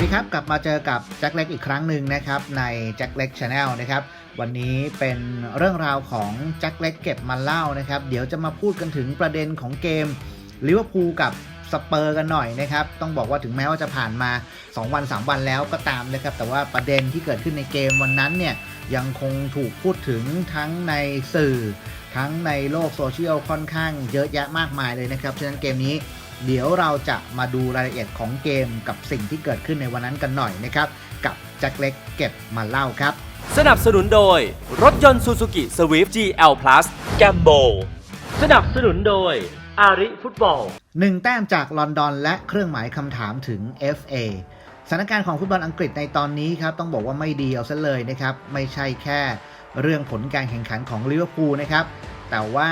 วัสดีครับ กลับมาเจอกับแจ็คเล็กอีกครั้งหนึ่งนะครับในแจ็คเล็กชาแนลนะครับวันนี้เป็นเรื่องราวของแจ็คเล็กเก็บมาเล่านะครับเดี๋ยวจะมาพูดกันถึงประเด็นของเกมลิเวอร์พูลกับสเปอร์กันหน่อยนะครับ ต้องบอกว่าถึงแม้ว่าจะผ่านมา 2 วัน 3 วันแล้วก็ตามนะครับ แต่ว่าประเด็นที่เกิดขึ้นในเกมวันนั้นเนี่ย ยังคงถูกพูดถึงทั้งในสื่อ ทั้งในโลกโซเชียลค่อนข้างเยอะแยะมากมายเลยนะครับ ฉะนั้นเกมนี้ เดี๋ยวเราจะมาดูรายละเอียดของเกมกับสิ่งที่เกิดขึ้นในวันนั้นกันหน่อยนะครับ กับแจ็คเล็กเก็บมาเล่าครับ สนับสนุนโดย รถยนต์ Suzuki Swift GL Plus แกมโบสนับสนุนโดยอาริฟุตบอลหนึ่งแต้มจากลอนดอนและเครื่องหมายคำถามถึง FA สถานการณ์ของฟุตบอลอังกฤษในตอนนี้ครับ ต้องบอกว่าไม่ดีเอาซะเลยนะครับ ไม่ใช่แค่เรื่องผลการแข่งขันของลิเวอร์พูลนะครับ แต่ว่า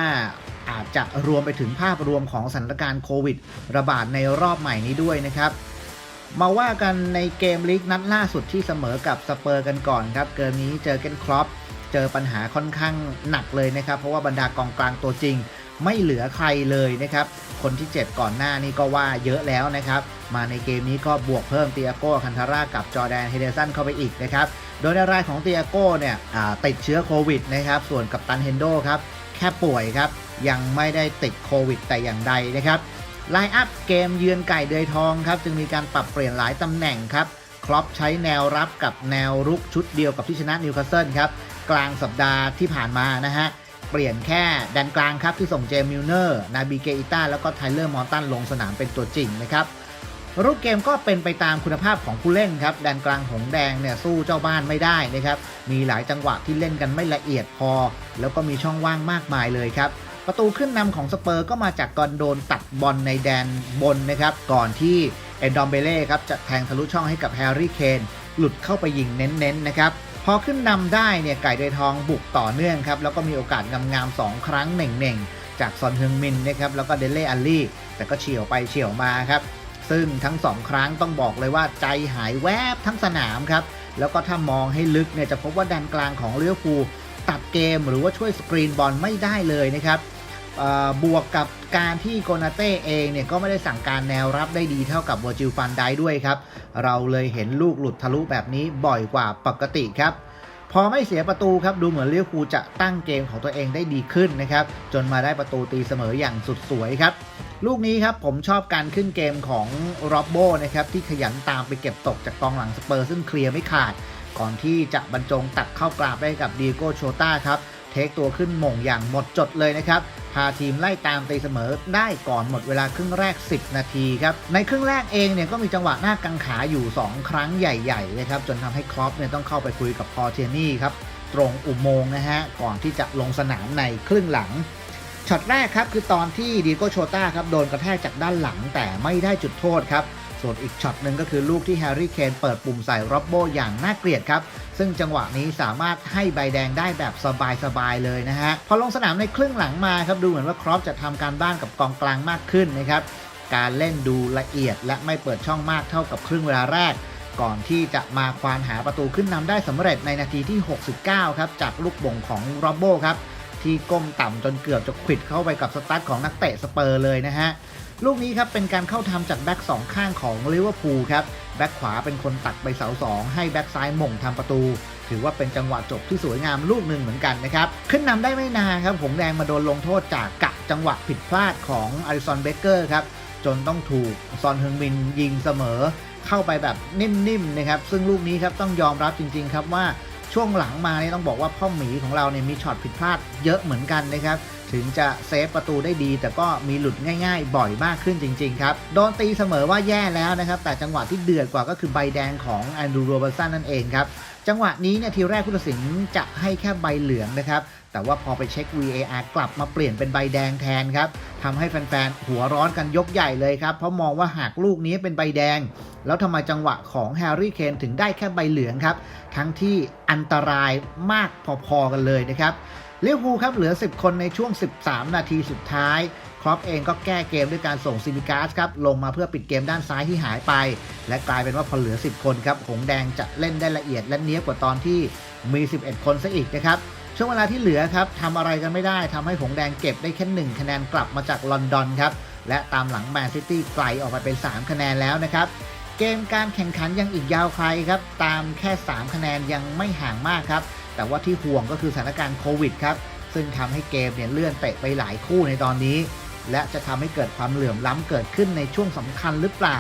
อาจจะรวมไปถึงภาพรวมของสถานการณ์โควิด ระบาดในรอบใหม่นี้ด้วยนะครับมาว่ากันในเกมลีกนัดล่าสุดที่เสมอกับสเปอร์กันก่อนครับเกมนี้เจอเกนครอปเจอปัญหาค่อนข้างหนักเลยนะครับ เพราะว่าบรรดากองกลางตัวจริง ไม่เหลือใครเลยนะครับ คนที่เจ็บก่อนหน้านี้ก็ว่าเยอะแล้วนะครับ มาในเกมนี้ก็บวกเพิ่มเตียโก้คันทาร่ากับจอแดนเฮเดสันเข้าไปอีกนะครับ โดยในรายของเตียโก้เนี่ยติดเชื้อโควิดนะครับ ส่วนกับตันเฮนโดครับ แค่ป่วยครับ ยังไม่ได้ติดโควิดแต่อย่างใดนะครับไลน์อัพเกมเยือนไก่เดือยทองครับจึงมีการปรับเปลี่ยนหลายตำแหน่งครับครอปใช้แนวรับกับแนวรุกชุดเดียวกับที่ชนะนิวคาสเซิลครับกลางสัปดาห์ที่ผ่านมานะฮะเปลี่ยนแค่แดนกลางครับที่ส่งเจมิลเนอร์ นาบีเกอิต้าแล้วก็ไทเลอร์มอร์ตันลงสนามเป็นตัวจริงนะครับ รูปเกมก็เป็นไปตามคุณภาพของผู้เล่นครับแดนกลางหงแดงเนี่ยสู้เจ้าบ้านไม่ได้นะครับมีหลายจังหวะที่เล่นกันไม่ละเอียดพอ แล้วก็มีช่องว่างมากมายเลยครับประตูขึ้นนำของสเปอร์ก็มาจากการโดนตัดบอลในแดนบนนะครับก่อนที่เอนดอมเบเล่ครับจะแทงทะลุช่องให้กับแฮร์รี่เคนหลุดเข้าไปยิงเน้นๆนะครับพอขึ้นนำได้เนี่ยไก่เดยทองบุกต่อเนื่องครับแล้วก็มีโอกาสงามๆ2ครั้งเน่งๆจากซอนเฮงมินนะครับแล้วก็เดเล่อัลลี่แต่ก็เฉียวไปเฉียวมาครับ ซึ่งทั้ง2ครั้งต้องบอกเลยว่าใจหายแวบทั้งสนามครับ แล้วก็ถ้ามองให้ลึกเนี่ยจะพบว่าแดนกลางของลิเวอร์พูตัดเกมหรือว่าช่วยสกรีนบอลไม่ได้เลยนะครับบวกกับการที่โกนาเต้เองเนี่ยก็ไม่ได้สั่งการแนวรับได้ดีเท่ากับวอร์จิลฟันได้ด้วยครับ เราเลยเห็นลูกหลุดทะลุแบบนี้บ่อยกว่าปกติครับ พอไม่เสียประตูครับดูเหมือนลิเวคูจะตั้งเกมของตัวเองได้ดีขึ้นนะครับ จนมาได้ประตูตีเสมออย่างสุดสวยครับ ลูกนี้ครับผมชอบการขึ้นเกมของโรบโบนะครับที่ขยันตามไปเก็บตกจากกองหลังสเปอร์ซึ่งเคลียร์ไม่ขาด ก่อนที่จะบรรจงตัดเข้ากราบได้กับดีโก้โชต้าครับเทคตัวขึ้นหม่งอย่างหมดจดเลยนะครับ พาทีมไล่ตามตีเสมอได้ก่อนหมดเวลาครึ่งแรก 10 นาทีครับ ในครึ่งแรกเองเนี่ยก็มีจังหวะหน้ากังขาอยู่ 2 ครั้งใหญ่ๆนะครับจนทำให้ครอปเนี่ยต้องเข้าไปคุยกับพอเทียนี่ครับ ตรงอุโมงค์นะฮะ ก่อนที่จะลงสนามในครึ่งหลัง ช็อตแรกครับคือตอนที่ดีโกโชต้าครับโดนกระแทกจากด้านหลังแต่ไม่ได้จุดโทษครับ ส่วนอีกช็อตหนึ่งก็คือลูกที่แฮร์รี่เคนเปิดปุ่มใส่ร็อบโบอย่างน่าเกลียดครับ ซึ่งจังหวะนี้สามารถให้ใบแดงได้แบบสบายๆเลยนะฮะ พอลงสนามในครึ่งหลังมาครับดูเหมือนว่าครอปจะทำการบ้านกับกองกลางมากขึ้นนะครับการเล่นดูละเอียดและไม่เปิดช่องมากเท่ากับครึ่งเวลาแรก ก่อนที่จะมาควานหาประตูขึ้นนำได้สำเร็จในนาทีที่ 69 ครับ จากลูกบ่งของโรอบโบครับ ที่ก้มต่ำจนเกือบจะขวิดเข้าไปกับสตาร์ทของนักเตะสเปอร์เลยนะฮะ ลูกนี้ครับเป็นการเข้าทำจากแบ็กสองข้างของลิเวอร์พูลครับ แบ็กขวาเป็นคนตัดไปเสาสองให้แบ็กซ้ายหม่งทำประตู ถือว่าเป็นจังหวะจบที่สวยงามลูกหนึ่งเหมือนกันนะครับ ขึ้นนำได้ไม่นานครับ หงแดงมาโดนลงโทษจากกะจังหวะผิดพลาดของอาริสันเบเกอร์ครับจนต้องถูกซอนเฮึงมินยิงเสมอ เข้าไปแบบนิ่มๆนะครับซึ่งลูกนี้ครับต้องยอมรับจริงๆครับว่า ช่วงหลังมาเนี่ยต้องบอกว่าพ่อหมีของเราเนี่ยมีช็อตผิดพลาดเยอะเหมือนกันนะครับ ถึงจะเซฟประตูได้ดี แต่ก็มีหลุดง่ายๆ บ่อยมากขึ้นจริงๆครับ โดนตีเสมอว่าแย่แล้วนะครับ แต่จังหวะที่เดือดกว่าก็คือใบแดงของแอนดรูโรเบอร์สันนั่นเองครับ จังหวะนี้เนี่ยทีแรกผู้ตัดสินจะให้แค่ใบเหลืองนะครับ แต่ว่าพอไปเช็ค VAR กลับมาเปลี่ยนเป็นใบแดงแทนครับทำให้แฟนๆ หัวร้อนกันยกใหญ่เลยครับ เพราะมองว่าหากลูกนี้เป็นใบแดง แล้วทำไมจังหวะของแฮร์รี่เคนถึงได้แค่ใบเหลืองครับ ทั้งที่อันตรายมากพอๆกันเลยนะครับลิเวอร์พูลครับเหลือ 10 คนในช่วง 13 นาทีสุดท้ายครอปเองก็แก้เกมด้วยการส่งซิมิกาสครับลงมาเพื่อปิดเกมด้านซ้ายที่หายไป และกลายเป็นว่าพอเหลือ 10 คนครับหงแดงจะเล่นได้ละเอียดและเนี้ยกว่าตอนที่มี 11 คนซะอีกนะครับ ช่วงเวลาที่เหลือครับทำอะไรกันไม่ได้ทำให้หงแดงเก็บได้แค่1คะแนนกลับมาจากลอนดอนครับและตามหลังแมนซิตี้ไกลออกไปเป็น 3 คะแนนแล้วนะครับ เกมการแข่งขันยังอีกยาวไกลครับ ตามแค่ 3 คะแนนยังไม่ห่างมากครับ แต่ว่าที่ห่วงก็คือสถานการณ์โควิดครับ ซึ่งทำให้เกมเนี่ยเลื่อนเตะไปหลายคู่ในตอนนี้ และจะทำให้เกิดความเหลื่อมล้ำเกิดขึ้นในช่วงสำคัญหรือเปล่า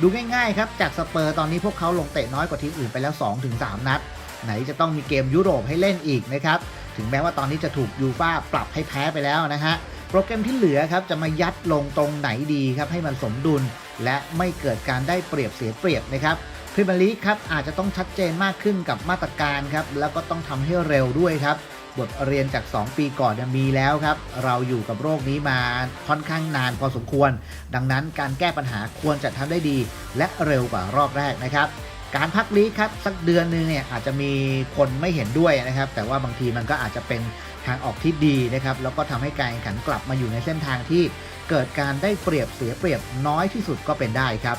ดูง่ายๆครับ จากสเปอร์ตอนนี้พวกเขาลงเตะน้อยกว่าทีมอื่นไปแล้ว 2-3 นัด ไหนจะต้องมีเกมยุโรปให้เล่นอีกนะครับ ถึงแม้ว่าตอนนี้จะถูกยูฟ่าปรับให้แพ้ไปแล้วนะฮะ โปรแกรมที่เหลือครับจะมายัดลงตรงไหนดีครับให้มันสมดุล และไม่เกิดการได้เปรียบเสียเปรียบนะครับพรีเมียร์ลีกครับอาจจะต้องชัดเจนมากขึ้นกับมาตรการครับแล้วก็ต้องทำให้เร็วด้วยครับบทเรียนจาก 2 ปีก่อนมีแล้วครับ เราอยู่กับโรคนี้มาค่อนข้างนานพอสมควร ดังนั้นการแก้ปัญหาควรจะทำได้ดี และเร็วกว่ารอบแรกนะครับ การพักลีกครับสักเดือนหนึงเนี่ยอาจจะมีคนไม่เห็นด้วยนะครับ แต่ว่าบางทีมันก็อาจจะเป็นทางออกที่ดีนะครับ แล้วก็ทำให้การแข่งขันกลับมาอยู่ในเส้นทางที่เกิดการได้เปรียบเสียเปรียบน้อยที่สุดก็เป็นได้ครับ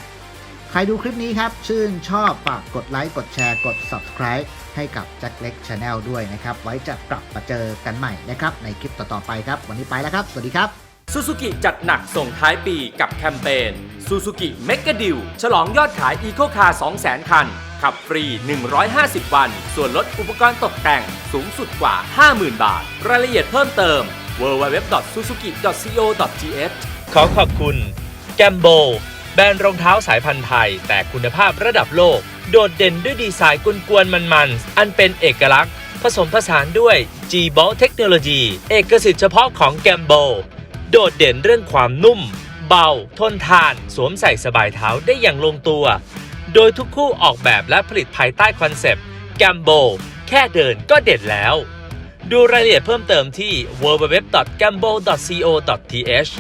ใครดูคลิปนี้ครับ ชื่นชอบฝากกดไลค์กดแชร์กด subscribe ให้กับแจ็คเล็กชาแนลด้วยนะครับ ไว้จะกลับมาเจอกันใหม่นะครับ ในคลิปต่อๆไปครับ วันนี้ไปแล้วครับ สวัสดีครับ ซูซูกิจัดหนักส่งท้ายปีกับแคมเปญซูซูกิเมกะดิวฉลองยอดขายอีโคคาร์200,000 คัน ขับฟรี 150 วัน ส่วนลดอุปกรณ์ตกแต่งสูงสุดกว่า 50,000 บาท รายละเอียดเพิ่มเติม www.suzuki.co.th ขอขอบคุณ แกมโบ แบรนด์รองเท้าสายพันธุ์ไทย แต่คุณภาพระดับโลก โดดเด่นด้วยดีไซน์กวนๆมันๆ อันเป็นเอกลักษณ์ ผสมผสานด้วย g b o l เทคโนโลยี เอกสิทธิ์เฉพาะของแกมโบ โดดเด่นเรื่องความนุ่ม เบา ทนทาน สวมใส่สบายเท้าได้อย่างลงตัว โดยทุกคู่ออกแบบและผลิตภายใต้คอนเซปต์แกมโบแค่เดินก็เด็ดแล้ว ดูรายละเอียดเพิ่มเติมที่ www.gambo.co.th